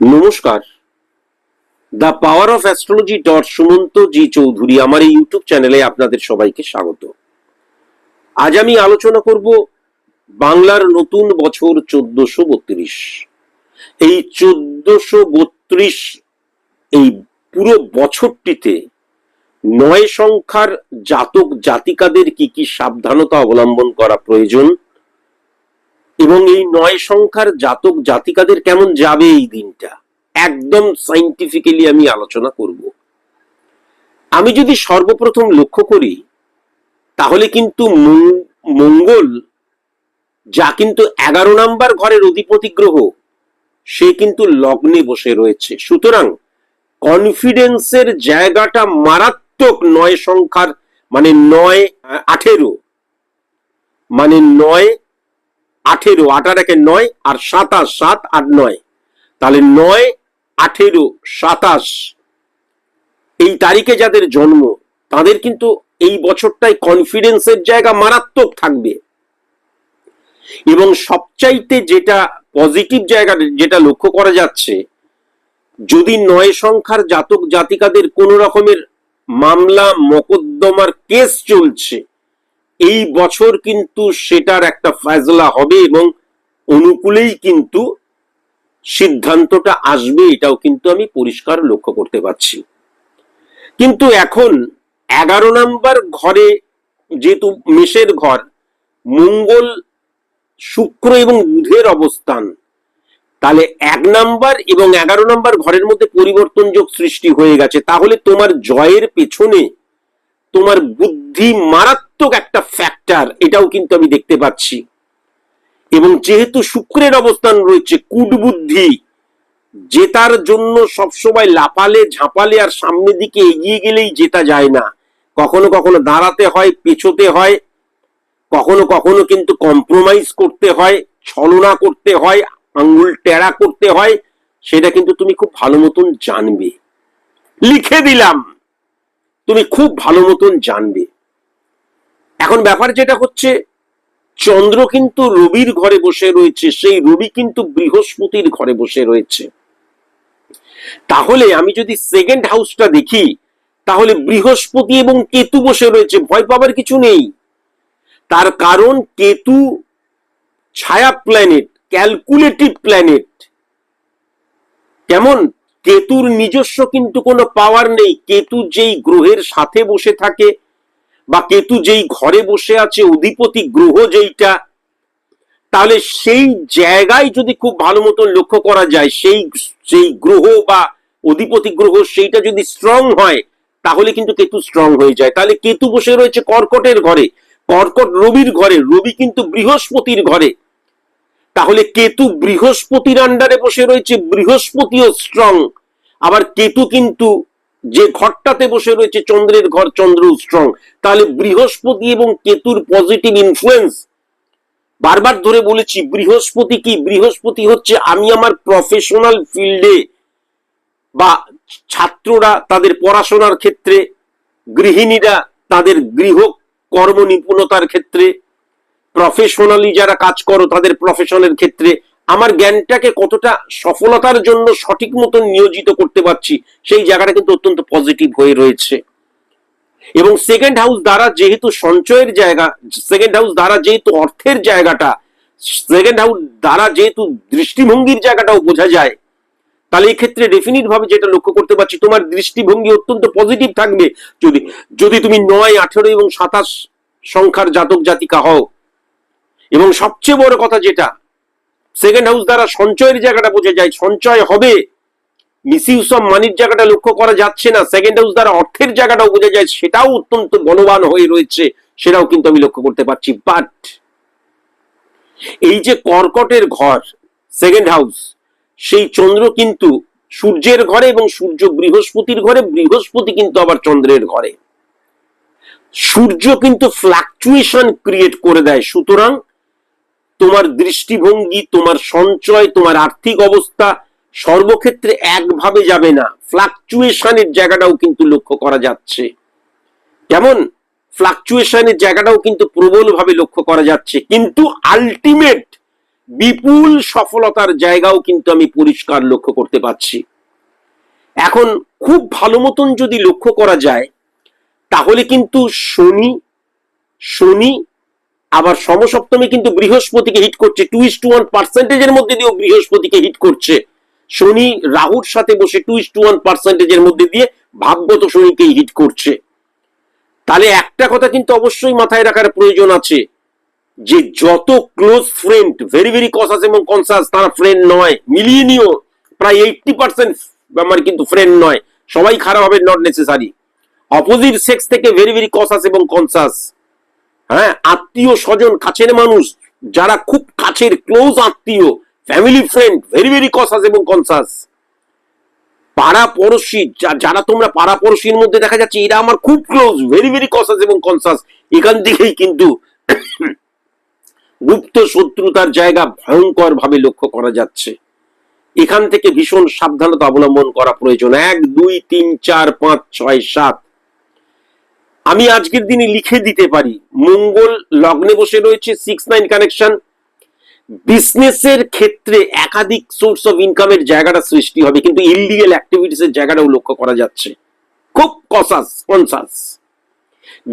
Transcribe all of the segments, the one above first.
নমস্কার। The power of astrology dot Sumanta ji Chowdhury আমার এই ইউটিউব চ্যানেলে আপনাদের সবাইকে স্বাগত। আজ আমি আলোচনা করব বাংলার নতুন বছর চোদ্দশো বত্রিশ। এই চোদ্দশো বত্রিশ এই পুরো বছরটিতে নয় সংখ্যার জাতক জাতিকাদের কি কি সাবধানতা অবলম্বন করা প্রয়োজন? এবং এই নয় সংখ্যার জাতক জাতিকাদের কেমন যাবে এই দিনটা? একদম সাইন্টিফিক্যালি আমি আলোচনা করব। আমি যদি সর্বপ্রথম লক্ষ্য করি, তাহলে কিন্তু মঙ্গল, যা কিন্তু এগারো নাম্বার ঘরের অধিপতি গ্রহ, সে কিন্তু লগ্নে বসে রয়েছে। সুতরাং কনফিডেন্সের জায়গাটা মারাত্মক নয় সংখ্যার মানে নয়, আঠেরো মানে নয় আঠেরো, আঠার একে নয় আর সাতাশ, সাত আট নয়। তাহলে নয়, আঠেরো, সাতাশ, এই তারিখে যাদের জন্ম, তাদের কিন্তু এই বছরটায় কনফিডেন্সের জায়গা মারাত্মক থাকবে। এবং সবচাইতে যেটা পজিটিভ জায়গা যেটা লক্ষ্য করা যাচ্ছে, যদি নয় সংখ্যার জাতক জাতিকাদের কোন রকমের মামলা, মকদ্দমার কেস চলছে এই বছর কিন্তু সেটার একটা ফয়সলা হবে এবং অনুকূলেই কিন্তু সিদ্ধান্তটা আসবে, এটাও কিন্তু আমি পরিষ্কার লক্ষ্য করতে পারছি। কিন্তু এখন এগারো নাম্বার ঘরে যেহেতু মেষের ঘর, মঙ্গল, শুক্র এবং বুধের অবস্থান, তাহলে এক নাম্বার এবং এগারো নাম্বার ঘরের মধ্যে পরিবর্তন যোগ সৃষ্টি হয়ে গেছে। তাহলে তোমার জয়ের পেছনে তোমার বুদ্ধি মারাত্মক একটা ফ্যাক্টর এটাও কিন্তু আমি দেখতে পাচ্ছি। এবং যেহেতু শুক্রের অবস্থান রয়েছে, কুটবুদ্ধি জেতার জন্য সবসময় লাপালে ঝাঁপালে আর সামনের দিকে এগিয়ে গেলেই জেতা যায় না। কখনো কখনো দাঁড়াতে হয়, পেছোতে হয়, কখনো কখনো কিন্তু কম্প্রোমাইজ করতে হয়, ছলনা করতে হয় আঙ্গুল টেরা করতে হয়, সেটা কিন্তু তুমি খুব ভালো মতন জানবে। লিখে দিলাম। তুমি খুব ভালো মতন জানবে। এখন ব্যাপার যেটা হচ্ছে, চন্দ্র কিন্তু রবির ঘরে বসে রয়েছে, সেই রবি কিন্তু বৃহস্পতির ঘরে বসে রয়েছে। তাহলে আমি যদি সেকেন্ড হাউসটা দেখি, তাহলে বৃহস্পতি এবং কেতু বসে রয়েছে, ভয় পাবার কিছু নেই। তার কারণ কেতু ছায়া প্ল্যানেট ক্যালকুলেটিভ প্ল্যানেট কেমন? কেতুর নিজস্ব কিন্তু কোনো পাওয়ার নেই। কেতু যেই গ্রহের সাথে বসে থাকে বা কেতু যেই ঘরে বসে আছে, অধিপতি গ্রহ যেইটা, তাহলে সেই জায়গায় যদি খুব ভালো মতন লক্ষ্য করা যায়, সেই সেই গ্রহ বা অধিপতি গ্রহ সেইটা যদি স্ট্রং হয়, তাহলে কিন্তু কেতু স্ট্রং হয়ে যায়। তাহলে কেতু বসে রয়েছে কর্কটের ঘরে, কর্কট রবির ঘরে, রবি কিন্তু বৃহস্পতির ঘরে। তাহলে কেতু বৃহস্পতির আন্ডারে বসে রয়েছে, বৃহস্পতিও স্ট্রং আবার কেতু কিন্তু যে ঘরটাতে বসে রয়েছে, চন্দ্রের ঘর চন্দ্র স্ট্রং তাহলে বৃহস্পতি এবং কেতুর পজিটিভ ইনফ্লুয়েন্স বারবার ধরে বলেছি, বৃহস্পতি কি? বৃহস্পতি হচ্ছে আমি আমার প্রফেশনাল ফিল্ডে বা ছাত্ররা তাদের পড়াশোনার ক্ষেত্রে, গৃহিণীরা তাদের গৃহ কর্ম নিপুণতার ক্ষেত্রে প্রফেশনালি যারা কাজ করো, তাদের প্রফেশনের ক্ষেত্রে আমার জ্ঞানটাকে কতটা সফলতার জন্য সঠিক মতন নিয়োজিত করতে পারছি, সেই জায়গাটা কিন্তু অত্যন্ত পজিটিভ হয়ে রয়েছে। এবং সেকেন্ড হাউস দ্বারা যেহেতু সঞ্চয়ের জায়গা সেকেন্ড হাউস দ্বারা যেহেতু অর্থের জায়গাটা সেকেন্ড হাউস দ্বারা যেহেতু দৃষ্টিভঙ্গির জায়গাটাও বোঝা যায়, তাহলে এই ক্ষেত্রে ডেফিনিট ভাবে যেটা লক্ষ্য করতে পারছি, তোমার দৃষ্টিভঙ্গি অত্যন্ত পজিটিভ থাকবে। যদি যদি তুমি নয়, আঠেরো এবং সাতাশ সংখ্যার জাতক জাতিকা হও এবং সবচেয়ে বড় কথা যেটা সেকেন্ড হাউস দ্বারা সঞ্চয়ের জায়গাটা বোঝা যায়, সঞ্চয় হবে। মিসইউজ অফ মানির জায়গাটা লক্ষ্য করা যাচ্ছে না সেকেন্ড হাউস দ্বারা অর্থের জায়গাটাও বোঝা যায়, সেটাও অত্যন্ত বলবান হয়ে রয়েছে, সেটাও কিন্তু আমি লক্ষ্য করতে পারছি। বাট এই যে কর্কটের ঘর সেকেন্ড হাউস সেই চন্দ্র কিন্তু সূর্যের ঘরে এবং সূর্য বৃহস্পতির ঘরে, বৃহস্পতি কিন্তু আবার চন্দ্রের ঘরে। সূর্য কিন্তু ফ্লাকচুয়েশন ক্রিয়েট করে দেয়, সুতরাং তোমার দৃষ্টিভঙ্গি, তোমার সঞ্চয়, তোমার আর্থিক অবস্থা সর্বক্ষেত্রে একভাবে যাবে না। ফ্লাকচুয়েশনের জায়গাটাও কিন্তু লক্ষ্য করা যাচ্ছে। কেমন? ফ্লাকচুয়েশনের জায়গাটাও কিন্তু প্রবলভাবে লক্ষ্য করা যাচ্ছে। কিন্তু আলটিমেট বিপুল সফলতার জায়গাও কিন্তু আমি পরিষ্কার লক্ষ্য করতে পারছি। এখন খুব ভালো মতন যদি লক্ষ্য করা যায়, তাহলে কিন্তু শনি শনি আবার সমসপ্তমে কিন্তু বৃহস্পতিকে হিট করছে। টু ইস টু ওয়ান পার্সেন্টেজের মধ্যে দিয়েও বৃহস্পতিকে হিট করছে। শনি রাহুর সাথে বসে টু ইস টু ওয়ান পার্সেন্টেজের মধ্যে দিয়ে ভাগ্যত শনিকেই হিট করছে। তাহলে একটা কথা কিন্তু অবশ্যই মাথায় রাখার প্রয়োজন আছে যে যত close friend very very cautious এবং কনসাস তারা ফ্রেন্ড নয়। মিলিয়ে নিও প্রায় এইটটি পার্সেন্ট আমার কিন্তু ফ্রেন্ড নয়। সবাই খারাপ হবে নট নেসেসারি অপোজিট সেক্স থেকে ভেরি ভেরি কসাস এবং কনসাস হ্যাঁ আত্মীয় স্বজন, কাছের মানুষ, যারা খুব কাছের ক্লোজ আত্মীয় family friend very very conscious এবং কনসাস পাড়া পড়োশি যারা তোমরা পাড়া পড়োশির মধ্যে দেখা যাচ্ছে, এরা আমার খুব ক্লোজ ভেরি ভেরি কসাস এবং কনসাস এখান থেকেই কিন্তু গুপ্ত শত্রুতার জায়গা ভয়ঙ্কর ভাবে লক্ষ্য করা যাচ্ছে। এখান থেকে ভীষণ সাবধানতা অবলম্বন করা প্রয়োজন। এক, দুই, তিন, চার, পাঁচ, ছয়, সাত আমি আজকের দিনে লিখে দিতে পারি। মঙ্গল লগ্নে বসে রয়েছে সিক্স নাইন কানেকশন বিজনেসের ক্ষেত্রে একাধিক সোর্স অফ ইনকামের জায়গাটা সৃষ্টি হবে, কিন্তু ইলিগাল অ্যাক্টিভিটিস এর জায়গাটাও লক্ষ্য করা যাচ্ছে। খুব কসাস কনসাস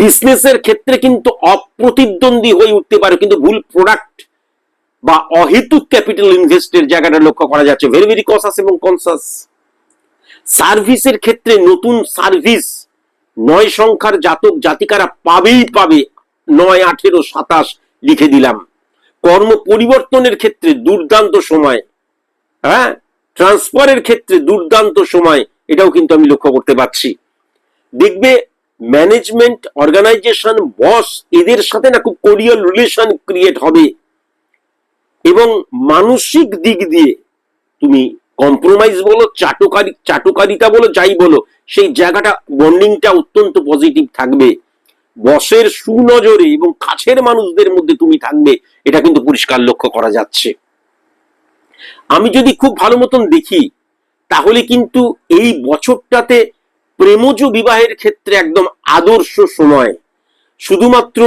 বিজনেসের ক্ষেত্রে কিন্তু অপ্রতিদ্বন্দ্বী হয়ে উঠতে পারে, কিন্তু ভুল প্রোডাক্ট বা অহেতুক ক্যাপিটাল ইনভেস্টের জায়গাটা লক্ষ্য করা যাচ্ছে। ভেরি ভেরি কসাস এবং কনসাস সার্ভিসের ক্ষেত্রে নতুন সার্ভিস নয় সংখ্যার জাতক জাতিকারা পাবেই পাবে নয় আঠেরো সাতাশ লিখে দিলাম। কর্ম পরিবর্তনের ক্ষেত্রে দুর্দান্ত সময় হ্যাঁ? ট্রান্সফারের ক্ষেত্রে দুর্দান্ত সময়, এটাও কিন্তু আমি লক্ষ্য করতে পারছি। দেখবে ম্যানেজমেন্ট অর্গানাইজেশন, বস এদের সাথে না খুব কোরিয়াল রিলেশন ক্রিয়েট হবে। এবং মানসিক দিক দিয়ে তুমি কম্প্রোমাইজ বলো, চাটুকারি চাটুকারিতা বলো, যাই বলো, সেই জায়গাটা বন্ডিংটা অত্যন্ত পজিটিভ থাকবে। বসের সুনজরে এবং কাছের মানুষদের মধ্যে তুমি থাকবে, এটা কিন্তু পরিষ্কার লক্ষ্য করা যাচ্ছে। আমি যদি খুব ভালো মতন দেখি, তাহলে কিন্তু এই বছরটাতে প্রেমজ বিবাহের ক্ষেত্রে একদম আদর্শ সময়। শুধুমাত্র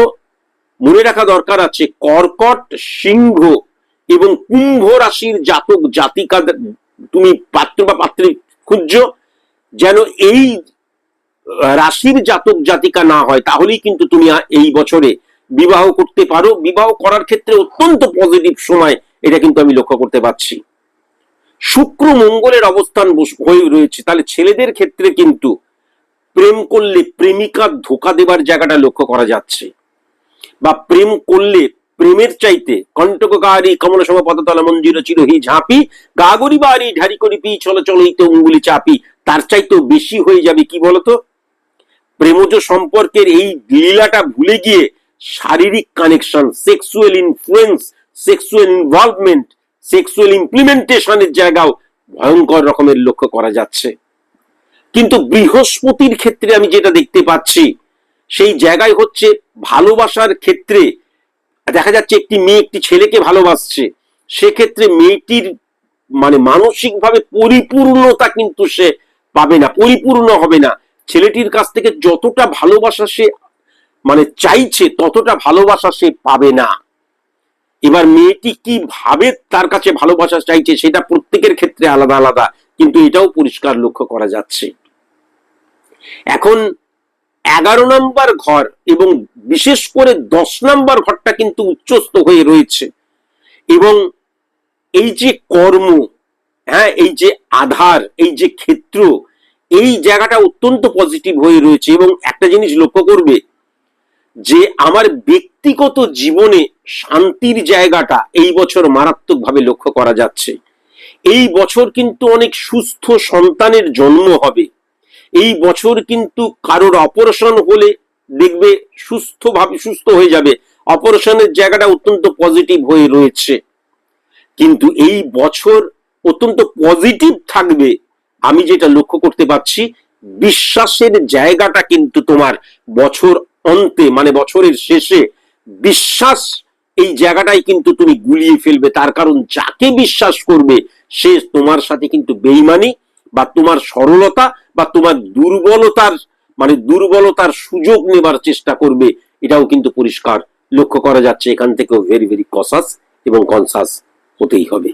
মনে রাখা দরকার আছে, কর্কট সিংহ এবং কুম্ভ রাশির জাতক জাতিকা তুমি পাত্র বা পাত্রী খুঁজছ, যেন এই রাশির জাতক জাতিকা না হয়, তাহলেই কিন্তু তুমি এই বছরে বিবাহ করতে পারো। বিবাহ করার ক্ষেত্রে অত্যন্ত পজিটিভ সময় এটা কিন্তু আমি লক্ষ্য করতে পারছি। শুক্র মঙ্গলের অবস্থান বস- হয়ে রয়েছে। তাহলে ছেলেদের ক্ষেত্রে কিন্তু প্রেম করলে প্রেমিকা ধোকা দেবার জায়গাটা লক্ষ্য করা যাচ্ছে। বা প্রেম করলে প্রেমের চাইতে কণ্টকারি কমল সম পদতলা মঞ্জির চিরহি ঝাঁপি, গাগরি বাড়ি ঢারি করি পি চলো চলো উঙ্গুলি চাপি। তার চাইতেও বেশি হয়ে যাবে কি বলতো? প্রেমজ সম্পর্কের এই লীলাটা ভুলে গিয়ে শারীরিক connection sexual influence sexual involvement sexual ইমপ্লিমেন্টেশনের জায়গাও ভয়ঙ্কর রকমের লক্ষ্য করা যাচ্ছে। কিন্তু বৃহস্পতির ক্ষেত্রে আমি যেটা দেখতে পাচ্ছি, সেই জায়গায় হচ্ছে ভালোবাসার ক্ষেত্রে দেখা যাচ্ছে একটি মেয়ে একটি ছেলেকে ভালোবাসছে। সেক্ষেত্রে মেয়েটির মানে মানসিকভাবে পরিপূর্ণতা কিন্তু সে পাবে না, পরিপূর্ণ হবে না। ছেলেটির কাছ থেকে যতটা ভালোবাসা সে মানে চাইছে, ততটা ভালোবাসা সে পাবে না। এবার মেয়েটি কি ভাবে তার কাছে ভালোবাসা চাইছে সেটা প্রত্যেকের ক্ষেত্রে আলাদা আলাদা। কিন্তু এটাও পরিষ্কার লক্ষ্য করা যাচ্ছে। এখন এগারো নম্বর ঘর এবং বিশেষ করে দশ নম্বর ঘরটা কিন্তু উচ্চস্থ হয়ে রয়েছে। এবং এই যে কর্ম হ্যাঁ এই যে আধার, এই যে ক্ষেত্র, এই জায়গাটা অত্যন্ত পজিটিভ হয়ে রয়েছে। এবং একটা জিনিস লক্ষ্য করবে যে আমার ব্যক্তিগত জীবনে শান্তির জায়গাটা এই বছর মারাত্মকভাবে লক্ষ্য করা যাচ্ছে। এই বছর কিন্তু অনেক সুস্থ সন্তানের জন্ম হবে। এই বছর কিন্তু কারোর অপারেশন হলে দেখবে সুস্থভাবে সুস্থ হয়ে যাবে। অপারেশনের জায়গাটা অত্যন্ত পজিটিভ হয়ে রয়েছে। কিন্তু এই বছর অত্যন্ত পজিটিভ থাকবে, আমি যেটা লক্ষ্য করতে পারছি, বিশ্বাসের জায়গাটা কিন্তু তোমার বছর অন্তে মানে বছরের শেষে বিশ্বাস এই জায়গাটাই কিন্তু তুমি গুলিয়ে ফেলবে। তার কারণ যাকে বিশ্বাস করবে, সে তোমার সাথে কিন্তু বেইমানি বা তোমার সরলতা বা তোমার দুর্বলতার মানে দুর্বলতার সুযোগ নেবার চেষ্টা করবে, এটাও কিন্তু পরিষ্কার লক্ষ্য করা যাচ্ছে। এখান থেকেও ভেরি ভেরি কসাস এবং কনসাস হতেই হবে।